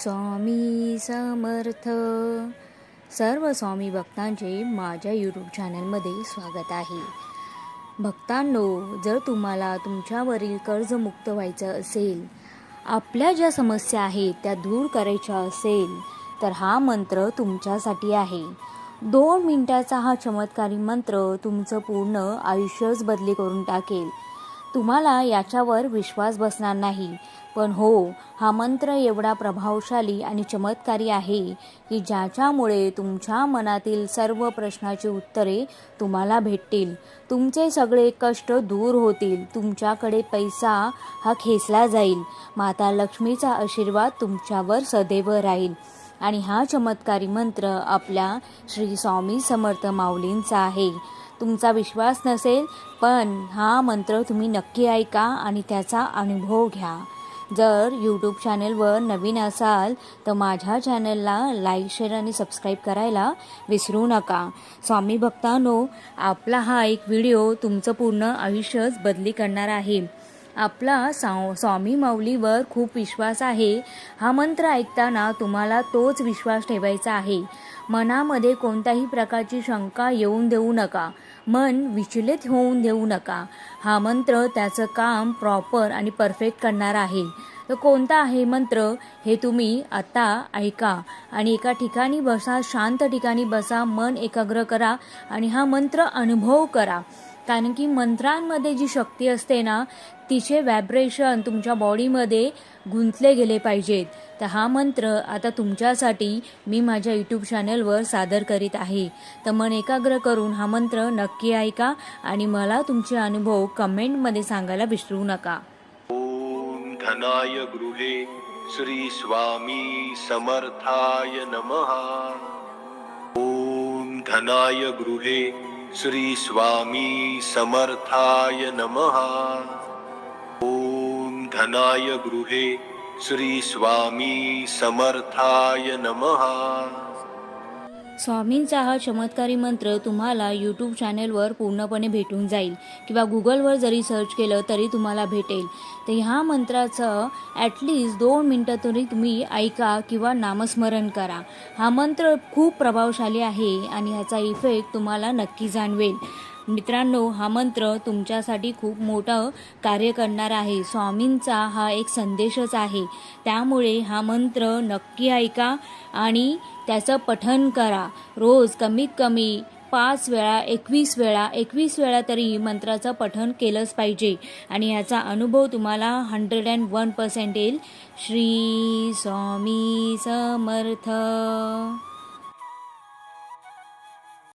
स्वामी समर्थ. सर्व स्वामी भक्तांचे माझ्या यूट्यूब चॅनलमध्ये स्वागत आहे. भक्तांनो जर तुम्हाला तुमच्यावरील कर्जमुक्त व्हायचं असेल आपल्या ज्या समस्या आहेत त्या दूर करायच्या असेल तर हा मंत्र तुमच्यासाठी आहे. दोन मिनटाचा हा चमत्कारी मंत्र तुमचं पूर्ण आयुष्यच बदली करून टाकेल. तुम्हाला याच्यावर विश्वास बसणार नाही. पण हो हा मंत्र एवढा प्रभावशाली आणि चमत्कारी आहे की ज्याच्यामुळे तुमच्या मनातील सर्व प्रश्नाची उत्तरे तुम्हाला भेटतील. तुमचे सगळे कष्ट दूर होतील. तुमच्याकडे पैसा हा खेचला जाईल. माता लक्ष्मीचा आशीर्वाद तुमच्यावर सदैव राहील. आणि हा चमत्कारी मंत्र आपल्या श्री स्वामी समर्थ माऊलींचा आहे. तुमचा विश्वास नसेल पण हा मंत्र तुम्ही नक्की ऐका आणि त्याचा अनुभव घ्या. जर यूट्यूब चॅनलवर नवीन असाल तर माझ्या चॅनलला लाईक शेअर आणि सबस्क्राईब करायला विसरू नका. स्वामी भक्तांनो आपला हा एक व्हिडिओ तुमचं पूर्ण आयुष्यच बदली करणार आहे. आपला सा स्वामी माऊलीवर खूप विश्वास आहे. हा मंत्र ऐकताना तुम्हाला तोच विश्वास ठेवायचा आहे. मनामध्ये कोणत्याही प्रकारची शंका येऊन देऊ नका. मन विचलित होऊन देऊ नका. हा मंत्र त्याचं काम प्रॉपर आणि परफेक्ट करणार आहे. तर कोणता आहे मंत्र? हे तुम्ही आता ऐका. आणि एका ठिकाणी बसा शांत ठिकाणी बसा मन एकाग्र करा आणि हा मंत्र अनुभव करा. कारण की मंत्रांमध्ये जी शक्ती असते ना तिचे व्हायब्रेशन तुमच्या बॉडीमध्ये गुंतले गेले पाहिजेत. तर हा मंत्र आता तुमच्यासाठी मी माझ्या यूट्यूब चॅनलवर सादर करीत आहे. तर मन एकाग्र करून हा मंत्र नक्की ऐका आणि मला तुमचे अनुभव कमेंटमध्ये सांगायला विसरू नका. ओम धनाय गृहे श्री स्वामी समर्थाय नमः. ओम धनाय गृहे श्री स्वामी समर्थाय नमः। ॐ धनाय गृहे श्री स्वामी समर्थाय नमः। स्वामींचा हा चमत्कारी मंत्र तुम्हाला यूट्यूब चॅनेलवर पूर्णपणे भेटून जाईल. किंवा गुगलवर जरी सर्च केलं तरी तुम्हाला भेटेल. तर ह्या मंत्राचं ॲटलिस्ट दोन मिनटं तरी तुम्ही ऐका किंवा नामस्मरण करा. हा मंत्र खूप प्रभावशाली आहे आणि ह्याचा इफेक्ट तुम्हाला नक्की जाणवेल. मित्रांनो हा मंत्र तुमच्यासाठी खूप मोठं कार्य करणार आहे. स्वामींचा हा एक संदेशच आहे. त्यामुळे हा मंत्र नक्की ऐका आणि त्याचं पठन करा. रोज कमीत कमी पाच वेळा एकवीस वेळा एकवीस वेळा तरी मंत्राचं पठन केलंच पाहिजे. आणि याचा अनुभव तुम्हाला हंड्रेड अँड वन पर्सेंट येईल. श्री स्वामी समर्थ.